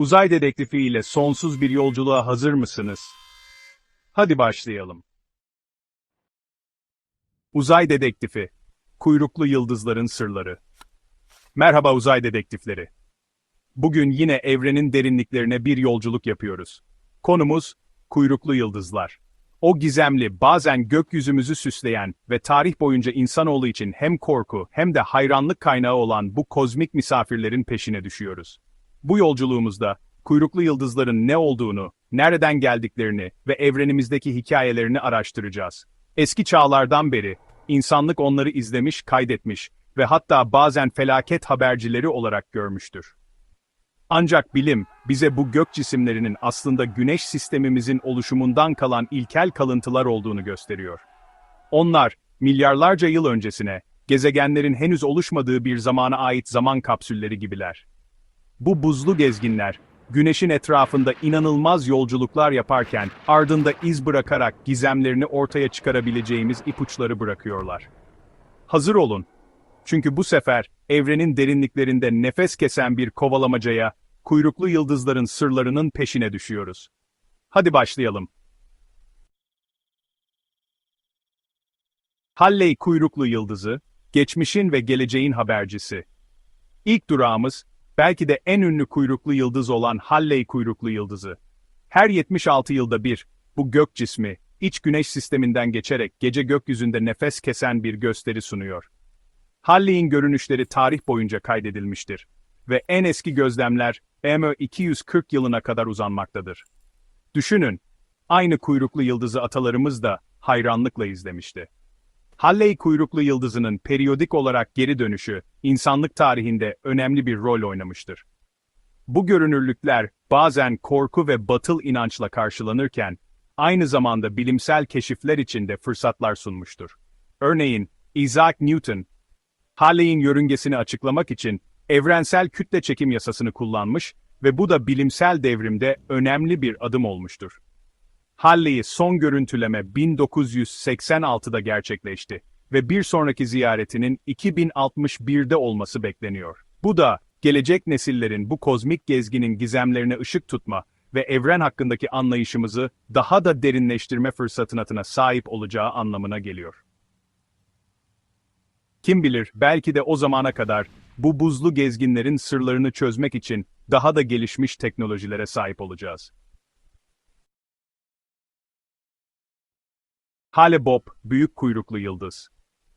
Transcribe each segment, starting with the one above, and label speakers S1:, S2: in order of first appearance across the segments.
S1: Uzay dedektifi ile sonsuz bir yolculuğa hazır mısınız? Hadi başlayalım. Uzay dedektifi, kuyruklu yıldızların sırları. Merhaba uzay dedektifleri. Bugün evrenin evrenin derinliklerine bir yolculuk yapıyoruz. Konumuz, kuyruklu yıldızlar. O gizemli, bazen gökyüzümüzü süsleyen ve tarih boyunca insanoğlu için hem korku hem de hayranlık kaynağı olan bu kozmik misafirlerin peşine düşüyoruz. Bu yolculuğumuzda, kuyruklu yıldızların ne olduğunu, nereden geldiklerini ve evrenimizdeki hikayelerini araştıracağız. Eski çağlardan beri, insanlık onları izlemiş, kaydetmiş ve hatta bazen felaket habercileri olarak görmüştür. Ancak bilim, bize bu gök cisimlerinin aslında güneş sistemimizin oluşumundan kalan ilkel kalıntılar olduğunu gösteriyor. Onlar, milyarlarca yıl öncesine, gezegenlerin henüz oluşmadığı bir zamana ait zaman kapsülleri gibiler. Bu buzlu gezginler, güneşin etrafında inanılmaz yolculuklar yaparken, ardında iz bırakarak gizemlerini ortaya çıkarabileceğimiz ipuçları bırakıyorlar. Hazır olun. Çünkü bu sefer, evrenin derinliklerinde nefes kesen bir kovalamacaya, kuyruklu yıldızların sırlarının peşine düşüyoruz. Hadi başlayalım. Halley kuyruklu yıldızı, geçmişin ve geleceğin habercisi. İlk durağımız, belki de en ünlü kuyruklu yıldız olan Halley kuyruklu yıldızı. Her 76 yılda bir, bu gök cismi, iç güneş sisteminden geçerek gece gökyüzünde nefes kesen bir gösteri sunuyor. Halley'in görünüşleri tarih boyunca kaydedilmiştir ve en eski gözlemler EMÖ 240 yılına kadar uzanmaktadır. Düşünün, aynı kuyruklu yıldızı atalarımız da hayranlıkla izlemişti. Halley kuyruklu yıldızının periyodik olarak geri dönüşü, insanlık tarihinde önemli bir rol oynamıştır. Bu görünürlükler bazen korku ve batıl inançla karşılanırken, aynı zamanda bilimsel keşifler için de fırsatlar sunmuştur. Örneğin, Isaac Newton, Halley'in yörüngesini açıklamak için evrensel kütle çekim yasasını kullanmış ve bu da bilimsel devrimde önemli bir adım olmuştur. Halley'i son görüntüleme 1986'da gerçekleşti ve bir sonraki ziyaretinin 2061'de olması bekleniyor. Bu da, gelecek nesillerin bu kozmik gezginin gizemlerine ışık tutma ve evren hakkındaki anlayışımızı daha da derinleştirme fırsatına sahip olacağı anlamına geliyor. Kim bilir, belki de o zamana kadar bu buzlu gezginlerin sırlarını çözmek için daha da gelişmiş teknolojilere sahip olacağız. Hale-Bopp, büyük kuyruklu yıldız.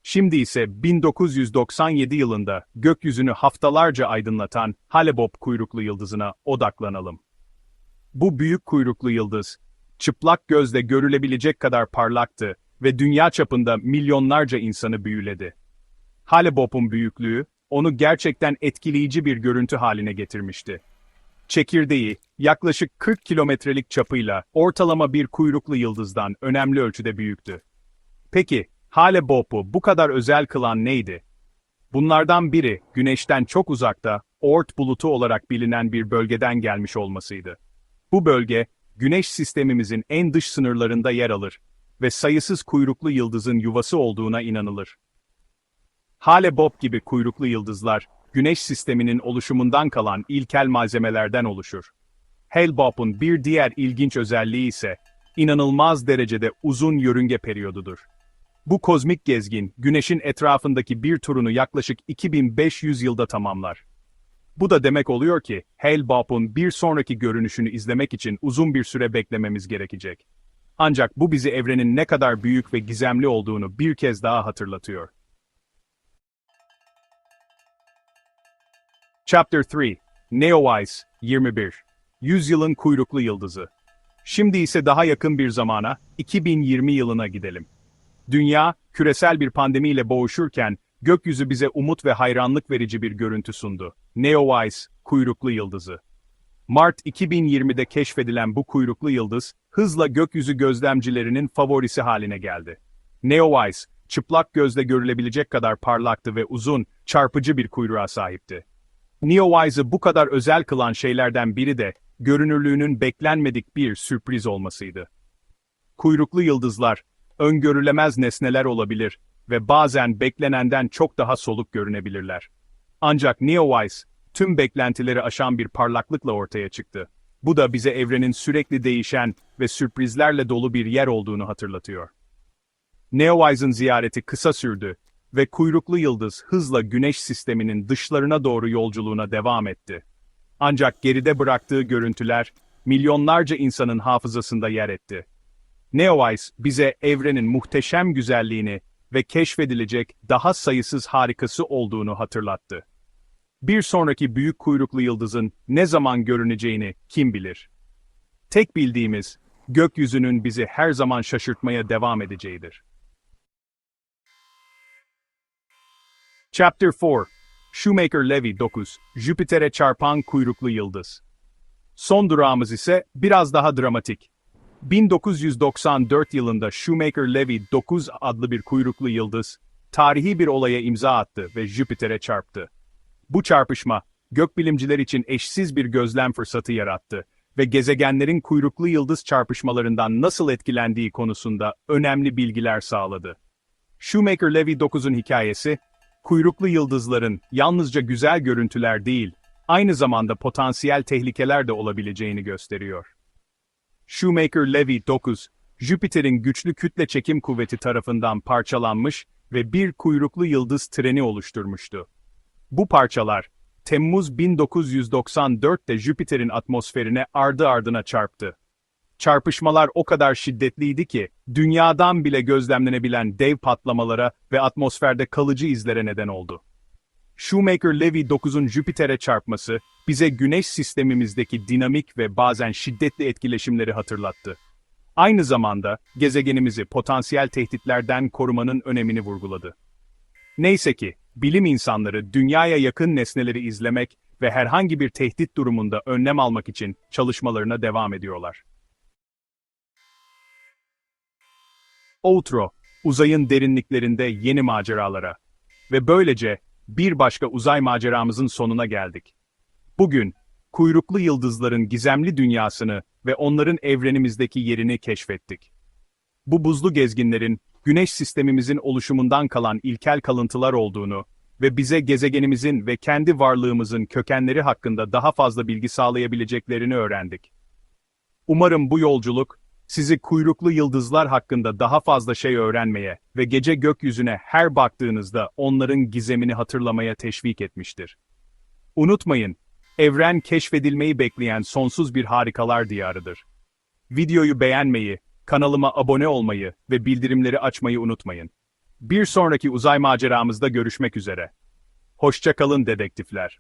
S1: Şimdi ise 1997 yılında gökyüzünü haftalarca aydınlatan Hale-Bopp kuyruklu yıldızına odaklanalım. Bu büyük kuyruklu yıldız, çıplak gözle görülebilecek kadar parlaktı ve dünya çapında milyonlarca insanı büyüledi. Hale-Bopp'un büyüklüğü, onu gerçekten etkileyici bir görüntü haline getirmişti. Çekirdeği, yaklaşık 40 kilometrelik çapıyla ortalama bir kuyruklu yıldızdan önemli ölçüde büyüktü. Peki, Hale-Bopp'u bu kadar özel kılan neydi? Bunlardan biri, Güneş'ten çok uzakta, Oort bulutu olarak bilinen bir bölgeden gelmiş olmasıydı. Bu bölge, Güneş sistemimizin en dış sınırlarında yer alır ve sayısız kuyruklu yıldızın yuvası olduğuna inanılır. Hale-Bopp gibi kuyruklu yıldızlar, Güneş sisteminin oluşumundan kalan ilkel malzemelerden oluşur. Hale-Bopp'un bir diğer ilginç özelliği ise, inanılmaz derecede uzun yörünge periyodudur. Bu kozmik gezgin, Güneş'in etrafındaki bir turunu yaklaşık 2500 yılda tamamlar. Bu da demek oluyor ki, Hale-Bopp'un bir sonraki görünüşünü izlemek için uzun bir süre beklememiz gerekecek. Ancak bu bizi evrenin ne kadar büyük ve gizemli olduğunu bir kez daha hatırlatıyor. Chapter 3 Neowise 21 Yüzyılın kuyruklu yıldızı Şimdi ise daha yakın bir zamana, 2020 yılına gidelim. Dünya, küresel bir pandemiyle boğuşurken, gökyüzü bize umut ve hayranlık verici bir görüntü sundu. Neowise, kuyruklu yıldızı. Mart 2020'de keşfedilen bu kuyruklu yıldız, hızla gökyüzü gözlemcilerinin favorisi haline geldi. Neowise, çıplak gözle görülebilecek kadar parlaktı ve uzun, çarpıcı bir kuyruğa sahipti. Neowise'ı bu kadar özel kılan şeylerden biri de, görünürlüğünün beklenmedik bir sürpriz olmasıydı. Kuyruklu yıldızlar, öngörülemez nesneler olabilir ve bazen beklenenden çok daha soluk görünebilirler. Ancak Neowise, tüm beklentileri aşan bir parlaklıkla ortaya çıktı. Bu da bize evrenin sürekli değişen ve sürprizlerle dolu bir yer olduğunu hatırlatıyor. Neowise'ın ziyareti kısa sürdü ve kuyruklu yıldız hızla güneş sisteminin dışlarına doğru yolculuğuna devam etti. Ancak geride bıraktığı görüntüler milyonlarca insanın hafızasında yer etti. Neowise bize evrenin muhteşem güzelliğini ve keşfedilecek daha sayısız harikası olduğunu hatırlattı. Bir sonraki büyük kuyruklu yıldızın ne zaman görüneceğini kim bilir? Tek bildiğimiz, gökyüzünün bizi her zaman şaşırtmaya devam edeceğidir. Chapter 4 Shoemaker-Levy 9 Jüpiter'e çarpan kuyruklu yıldız Son durağımız ise biraz daha dramatik. 1994 yılında Shoemaker-Levy 9 adlı bir kuyruklu yıldız, tarihi bir olaya imza attı ve Jüpiter'e çarptı. Bu çarpışma, gökbilimciler için eşsiz bir gözlem fırsatı yarattı ve gezegenlerin kuyruklu yıldız çarpışmalarından nasıl etkilendiği konusunda önemli bilgiler sağladı. Shoemaker-Levy 9'un hikayesi, kuyruklu yıldızların yalnızca güzel görüntüler değil, aynı zamanda potansiyel tehlikeler de olabileceğini gösteriyor. Shoemaker-Levy 9, Jüpiter'in güçlü kütle çekim kuvveti tarafından parçalanmış ve bir kuyruklu yıldız treni oluşturmuştu. Bu parçalar, Temmuz 1994'te Jüpiter'in atmosferine ardı ardına çarptı. Çarpışmalar o kadar şiddetliydi ki, dünyadan bile gözlemlenebilen dev patlamalara ve atmosferde kalıcı izlere neden oldu. Shoemaker-Levy 9'un Jüpiter'e çarpması, bize güneş sistemimizdeki dinamik ve bazen şiddetli etkileşimleri hatırlattı. Aynı zamanda, gezegenimizi potansiyel tehditlerden korumanın önemini vurguladı. Neyse ki, bilim insanları dünyaya yakın nesneleri izlemek ve herhangi bir tehdit durumunda önlem almak için çalışmalarına devam ediyorlar. Outro, uzayın derinliklerinde yeni maceralara. Ve böylece, bir başka uzay maceramızın sonuna geldik. Bugün, kuyruklu yıldızların gizemli dünyasını ve onların evrenimizdeki yerini keşfettik. Bu buzlu gezginlerin, güneş sistemimizin oluşumundan kalan ilkel kalıntılar olduğunu ve bize gezegenimizin ve kendi varlığımızın kökenleri hakkında daha fazla bilgi sağlayabileceklerini öğrendik. Umarım bu yolculuk, sizi kuyruklu yıldızlar hakkında daha fazla şey öğrenmeye ve gece gökyüzüne her baktığınızda onların gizemini hatırlamaya teşvik etmiştir. Unutmayın, evren keşfedilmeyi bekleyen sonsuz bir harikalar diyarıdır. Videoyu beğenmeyi, kanalıma abone olmayı ve bildirimleri açmayı unutmayın. Bir sonraki uzay maceramızda görüşmek üzere. Hoşça kalın dedektifler.